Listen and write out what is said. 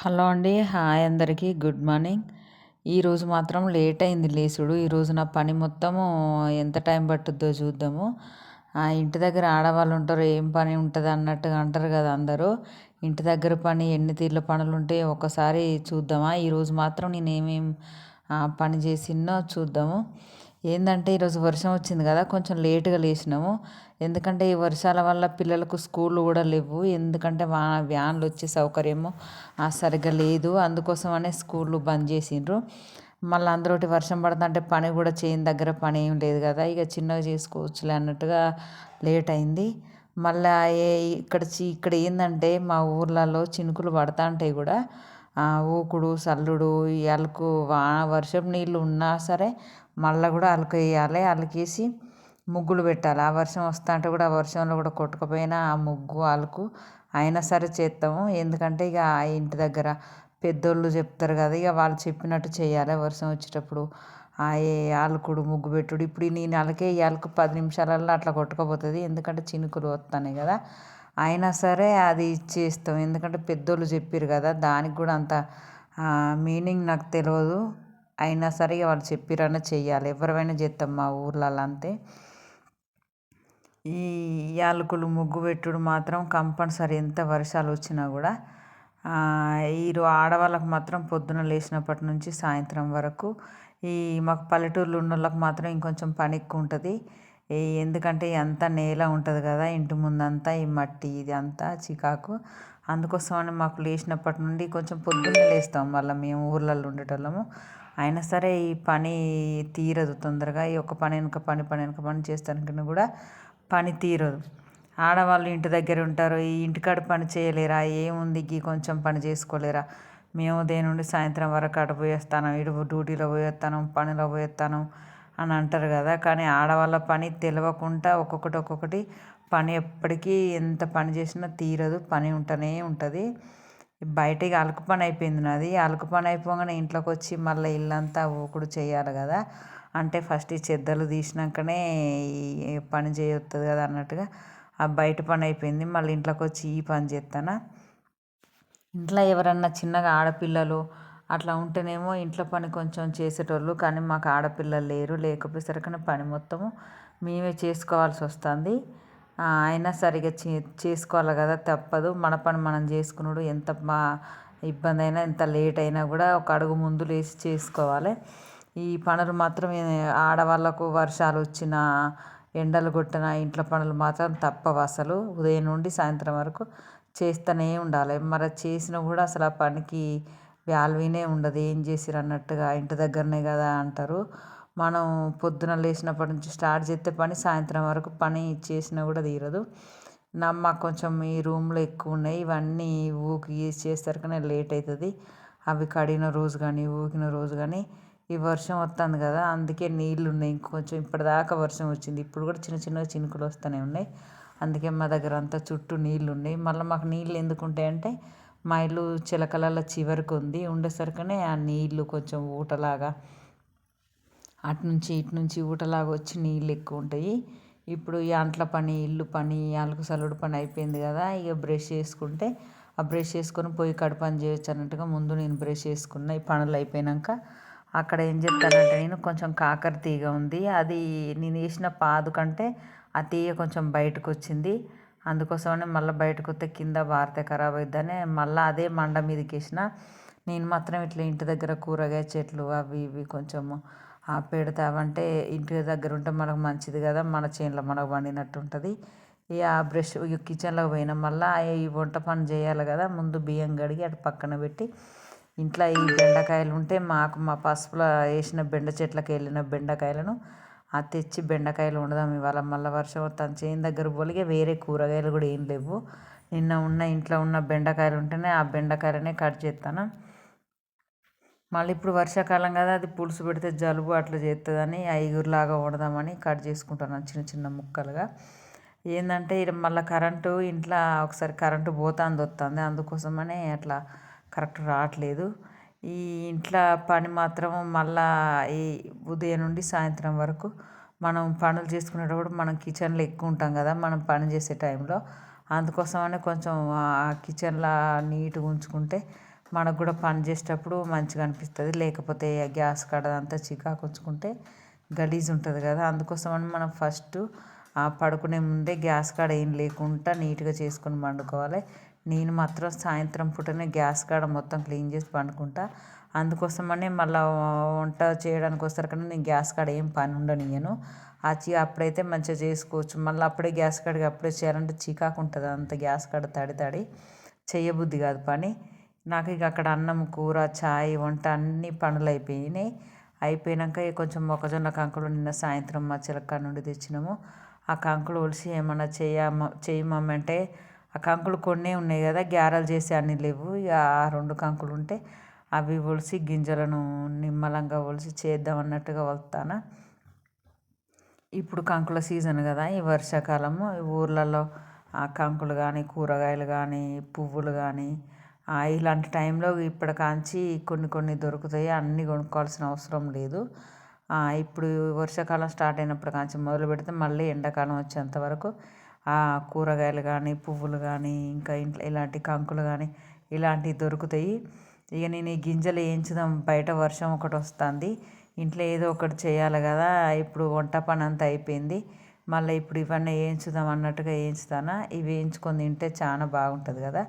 Hello అండి. Hi అందరికీ. Good morning. ఈరోజు మాత్రం లేట్ అయింది లేసుడు. ఈరోజు నా పని మొత్తము ఎంత టైం పట్టుద్దో చూద్దాము. ఆ ఇంటి దగ్గర ఆడవాళ్ళు ఉంటారు. ఏం పని ఉంటుంది అన్నట్టుగా అంటారు కదా అందరూ. ఇంటి దగ్గర పని ఎన్ని తీర్ల పనులు ఉంటే ఒకసారి చూద్దామా? ఈరోజు మాత్రం నేను పని చేసినో చూద్దాము. ఏంటంటే ఈరోజు వర్షం వచ్చింది కదా కొంచెం లేటుగా లేచినాము. ఎందుకంటే ఈ వర్షాల వల్ల పిల్లలకు స్కూళ్ళు కూడా లేవు. ఎందుకంటే వా వ్యాన్లు వచ్చే సౌకర్యము సరిగ్గా లేదు. అందుకోసమనే స్కూళ్ళు బంద్ చేసిండ్రు. మళ్ళీ అందరూటి వర్షం పడుతుంటే పని కూడా చేయని దగ్గర పని ఏం లేదు కదా. ఇక చిన్నగా చేసుకోవచ్చులే అన్నట్టుగా లేట్ అయింది. మళ్ళీ ఏ ఇక్కడ ఇక్కడ ఏంటంటే మా ఊర్లలో చినుకులు పడతా ఉంటాయి కూడా ఊకుడు సల్లుడు ఎలకు వాన వర్షం నీళ్ళు ఉన్నా సరే మళ్ళీ కూడా అలకేయాలి. అలకేసి ముగ్గులు పెట్టాలి. ఆ వర్షం వస్తా అంటే కూడా ఆ వర్షంలో కూడా కొట్టుకుపోయినా ఆ ముగ్గు అలుకు అయినా సరే చేస్తాము. ఎందుకంటే ఇక ఆ ఇంటి దగ్గర పెద్దోళ్ళు చెప్తారు కదా ఇక వాళ్ళు చెప్పినట్టు చేయాలి. వర్షం వచ్చేటప్పుడు ఆ అలుకుడు ముగ్గు పెట్టుడు. ఇప్పుడు నేను అలకే ఈ అలుకు పది నిమిషాలల్లో అట్లా కొట్టుకుపోతుంది. ఎందుకంటే చినుకులు వస్తున్నాయి కదా. అయినా సరే అది చేస్తాం. ఎందుకంటే పెద్దోళ్ళు చెప్పారు కదా దానికి కూడా అంత మీనింగ్ నాకు తెలియదు అయినా సరే వాళ్ళు చెప్పిరన్నా చెయ్యాలి. ఎవరివైనా చేస్తాం మా ఊర్లలో అంతే ఈ యాలకులు ముగ్గు పెట్టుడు మాత్రం కంపల్సరీ ఎంత వర్షాలు వచ్చినా కూడా వీరు ఆడవాళ్ళకు మాత్రం పొద్దున లేచినప్పటి నుంచి సాయంత్రం వరకు ఈ మాకు పల్లెటూర్లు ఉన్న వాళ్ళకి మాత్రం ఇంకొంచెం పని ఎక్కువ ఉంటుంది ఎందుకంటే అంతా నేల ఉంటుంది కదా ఇంటి ముందంతా ఈ మట్టి ఇది అంతా చికాకు. అందుకోసమని మాకు లేచినప్పటి నుండి కొంచెం పొద్దున్నే లేస్తాం. మళ్ళీ మేము ఊర్లలో ఉండేటోళ్ళము. అయినా సరే ఈ పని తీరదు తొందరగా. ఈ ఒక పని వెనుక పని పని వెనుక పని చేస్తానికన్నా కూడా పని తీరదు. ఆడవాళ్ళు ఇంటి దగ్గర ఉంటారు. ఈ ఇంటికాడ పని చేయలేరా? ఏముంది? గీ కొంచెం పని చేసుకోలేరా? మేము దేని నుండి సాయంత్రం వరకు అటు పోయేస్తాను ఇటు డ్యూటీలో పోయేస్తాను పనిలో పోయేస్తాను అని అంటారు కదా. కానీ ఆడవాళ్ళ పని తెలియకుండా ఒక్కొక్కటి ఒక్కొక్కటి పని ఎప్పటికీ ఎంత పని చేసినా తీరదు పని ఉంటూనే ఉంటుంది. బయటికి అలుకు పని అయిపోయింది నాది. అలుకు పని అయిపోగానే ఇంట్లోకి వచ్చి మళ్ళీ ఇల్లంతా ఊకుడు చేయాలి కదా. అంటే ఫస్ట్ ఈ చెద్దలు తీసినాకనే ఈ పని చేయొస్తుంది కదా అన్నట్టుగా. ఆ బయట పని అయిపోయింది. మళ్ళీ ఇంట్లోకి వచ్చి ఈ పని చేస్తాను ఇంట్లో ఎవరన్నా చిన్నగా ఆడపిల్లలు అట్లా ఉంటేనేమో ఇంట్లో పని కొంచెం చేసేటోళ్ళు. కానీ మాకు ఆడపిల్లలు లేరు. లేకపోయేసరికి పని మొత్తము మేమే చేసుకోవాల్సి వస్తుంది అయినా సరిగా చే చేసుకోవాలి కదా తప్పదు. మన పని మనం చేసుకున్నాడు ఎంత మా ఇబ్బంది అయినా ఎంత లేట్ అయినా కూడా ఒక అడుగు ముందు లేచి చేసుకోవాలి. ఈ పనులు మాత్రం ఆడవాళ్ళకు వర్షాలు వచ్చినా ఎండలు కొట్టిన ఇంట్లో పనులు మాత్రం తప్పవు అసలు. ఉదయం నుండి సాయంత్రం వరకు చేస్తూనే ఉండాలి. మరి చేసినా కూడా అసలు ఆ పనికి వాల్యూనే ఉండదు. ఏం చేసిరు అన్నట్టుగా ఇంటి దగ్గరనే కదా అంటారు. మనం పొద్దున లేచినప్పటి నుంచి స్టార్ట్ చేస్తే పని సాయంత్రం వరకు పని చేసినా కూడా తీరదు. నమ్మ కొంచెం ఈ రూమ్లో ఎక్కువ ఉన్నాయి ఇవన్నీ ఊకి చేసేసరికి లేట్ అవుతుంది అవి కడిగిన రోజు కానీ ఊకిన రోజు కానీ ఈ వర్షం వస్తుంది కదా అందుకే నీళ్ళు ఉన్నాయి ఇంకొంచెం ఇప్పటిదాకా వర్షం వచ్చింది. ఇప్పుడు కూడా చిన్న చిన్నగా చినుకులు వస్తూనే ఉన్నాయి. అందుకే మా దగ్గర అంతా చుట్టూ నీళ్ళు ఉన్నాయి మళ్ళీ మాకు నీళ్ళు ఎందుకు ఉంటాయంటే మా ఇల్లు చిలకలలో చివరికి ఉంది. ఉండేసరికనే ఆ నీళ్ళు కొంచెం ఊటలాగా అటు నుంచి ఇటు నుంచి ఊటలాగా వచ్చి నీళ్ళు ఎక్కువ ఉంటాయి. ఇప్పుడు ఈ అంట్ల పని ఇల్లు పని అలుకు సల్లుడు పని అయిపోయింది కదా ఇక బ్రష్ చేసుకుంటే ఆ బ్రష్ చేసుకొని పోయి కడు పని చేయొచ్చు అన్నట్టుగా ముందు నేను బ్రష్ చేసుకున్న ఈ పనులు అయిపోయాక అక్కడ ఏం చెప్తానంటే నేను కొంచెం కాకర తీగ ఉంది అది నేను వేసిన పాదు కంటే ఆ తీగ కొంచెం బయటకు వచ్చింది. అందుకోసమనే మళ్ళీ బయటకు వస్తే కింద వారితే ఖరాబ్ అవుతుందని మళ్ళీ అదే మండ మీదకి వేసిన. నేను మాత్రం ఇట్లా ఇంటి దగ్గర కూరగాయ చెట్లు అవి ఇవి కొంచెము పెడతామంటే ఇంటి దగ్గర ఉంటే మనకు మంచిది కదా మన చేనులో మనకు పండినట్టు ఉంటుంది. ఇక ఆ బ్రష్ కిచెన్లోకి పోయిన మళ్ళీ ఈ వంట పని చేయాలి కదా ముందు బియ్యం కడిగి అటు పక్కన పెట్టి ఇంట్లో ఈ బెండకాయలు ఉంటే మాకు మా పసుపులో వేసిన బెండ చెట్లకి వెళ్ళిన బెండకాయలను ఆ తెచ్చి బెండకాయలు వండుదాం ఇవాళ. మళ్ళీ వర్షం తన చేను దగ్గర పోలిగే వేరే కూరగాయలు కూడా ఏం లేవు. నిన్న ఉన్న ఇంట్లో ఉన్న బెండకాయలు ఉంటేనే ఆ బెండకాయలనే కట్ చేస్తాను. మళ్ళీ ఇప్పుడు వర్షాకాలం కదా అది పులుసు పెడితే జలుబు అట్లా చేస్తుందని ఐగురులాగా వండుదామని కట్ చేసుకుంటున్నాను చిన్న చిన్న ముక్కలుగా. ఏంటంటే మళ్ళీ కరెంటు ఇంట్లో ఒకసారి కరెంటు పోతాంది వస్తుంది అందుకోసమనే అట్లా కరెక్ట్ రావట్లేదు. ఈ ఇంట్లో పని మాత్రం మళ్ళా ఈ ఉదయం నుండి సాయంత్రం వరకు మనం పనులు చేసుకునేటప్పుడు మనం కిచెన్లో ఎక్కువ ఉంటాం కదా మనం పని చేసే టైంలో. అందుకోసమనే కొంచెం కిచెన్లో నీట్గా ఉంచుకుంటే మనకు కూడా పని చేసేటప్పుడు మంచిగా అనిపిస్తుంది. లేకపోతే గ్యాస్ కాడ అంతా చికాకు ఉంచుకుంటే గలీజ్ ఉంటుంది కదా. అందుకోసమని మనం ఫస్ట్ పడుకునే ముందే గ్యాస్ కాడ ఏం లేకుండా నీట్గా చేసుకొని పండుకోవాలి. నేను మాత్రం సాయంత్రం పూటనే గ్యాస్ కాడ మొత్తం క్లీన్ చేసి పండుకుంటా. అందుకోసమనే మళ్ళీ వంట చేయడానికి వస్తారు కానీ నేను గ్యాస్ కాడ ఏం పని ఉండనియను అచ్చి అప్పుడైతే మంచిగా చేసుకోవచ్చు. మళ్ళీ అప్పుడే గ్యాస్ కాడికి అప్పుడే చేయాలంటే చికాకు ఉంటుంది. అంత గ్యాస్ కాడ తడి తడి చేయబుద్ధి కాదు పని. నాకు ఇక అక్కడ అన్నం కూర చాయ్ వంట అన్ని పనులు అయిపోయినాయి. అయిపోయాక కొంచెం మొక్కజొన్న కంకులు నిన్న సాయంత్రం మా చిలక నుండి తెచ్చినాము. ఆ కంకులు ఒలిసి ఏమన్నా చేయమ్మ చేయమంటే ఆ కంకులు కొన్నే ఉన్నాయి కదా గ్యారెలు చేసి అన్ని లేవు. ఇక ఆ రెండు కంకులు ఉంటే అవి ఒలిసి గింజలను నిమ్మలంగా ఒలిసి చేద్దాం అన్నట్టుగా వస్తాను ఇప్పుడు కంకుల సీజన్ కదా ఈ వర్షాకాలము. ఊర్లలో ఆ కంకులు కానీ కూరగాయలు కానీ పువ్వులు కానీ ఇలాంటి టైంలో ఇప్పటికాంచి కొన్ని కొన్ని దొరుకుతాయి. అన్నీ కొనుక్కోవాల్సిన అవసరం లేదు. ఇప్పుడు వర్షాకాలం స్టార్ట్ అయినప్పటి కాంచి మొదలు పెడితే మళ్ళీ ఎండాకాలం వచ్చేంత వరకు కూరగాయలు కానీ పువ్వులు కానీ ఇంకా ఇంట్లో ఇలాంటి కంకులు కానీ ఇలాంటివి దొరుకుతాయి. ఇక నేను ఈ గింజలు వేయించుదాం బయట వర్షం ఒకటి వస్తుంది. ఇంట్లో ఏదో ఒకటి చేయాలి కదా ఇప్పుడు వంట పని అంతా అయిపోయింది. మళ్ళీ ఇప్పుడు ఇవన్నీ వేయించుదాం అన్నట్టుగా వేయించుతాను? ఇవి వేయించుకొని తింటే చాలా బాగుంటుంది కదా.